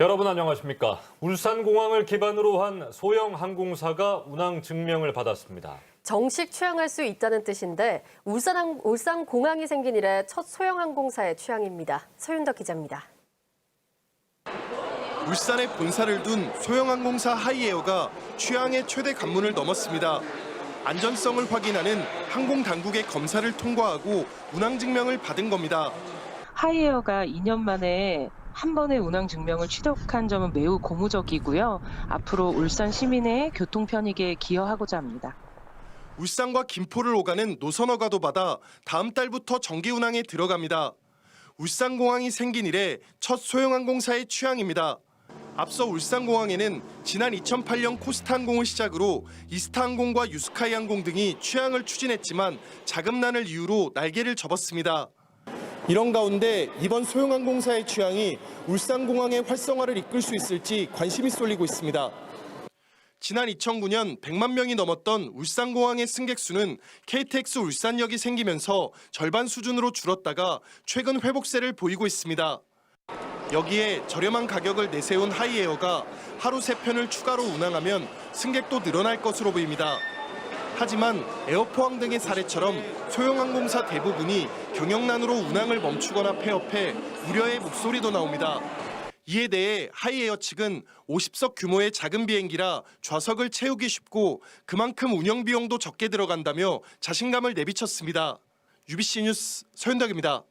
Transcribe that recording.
여러분 안녕하십니까? 울산공항을 기반으로 한 소형 항공사가 운항 증명을 받았습니다. 정식 취항할 수 있다는 뜻인데 울산, 울산 공항이 생긴 이래 첫 소형 항공사의 취항입니다. 서윤덕 기자입니다. 울산에 본사를 둔 소형 항공사 하이에어가 취항의 최대 관문을 넘었습니다. 안전성을 확인하는 항공 당국의 검사를 통과하고 운항 증명을 받은 겁니다. 하이에어가 2년 만에 한 번의 운항 증명을 취득한 점은 매우 고무적이고요. 앞으로 울산 시민의 교통 편익에 기여하고자 합니다. 울산과 김포를 오가는 노선 허가도 받아 다음 달부터 정기 운항에 들어갑니다. 울산공항이 생긴 이래 첫 소형항공사의 취항입니다. 앞서 울산공항에는 지난 2008년 코스타항공을 시작으로 이스타항공과 유스카이항공 등이 취항을 추진했지만 자금난을 이유로 날개를 접었습니다. 이런 가운데 이번 소형항공사의 취향이 울산공항의 활성화를 이끌 수 있을지 관심이 쏠리고 있습니다. 지난 2009년 100만 명이 넘었던 울산공항의 승객 수는 KTX 울산역이 생기면서 절반 수준으로 줄었다가 최근 회복세를 보이고 있습니다. 여기에 저렴한 가격을 내세운 하이에어가 하루 세편을 추가로 운항하면 승객도 늘어날 것으로 보입니다. 하지만 에어포항 등의 사례처럼 소형항공사 대부분이 경영난으로 운항을 멈추거나 폐업해 우려의 목소리도 나옵니다. 이에 대해 하이에어 측은 50석 규모의 작은 비행기라 좌석을 채우기 쉽고 그만큼 운영 비용도 적게 들어간다며 자신감을 내비쳤습니다. UBC 뉴스 서현덕입니다.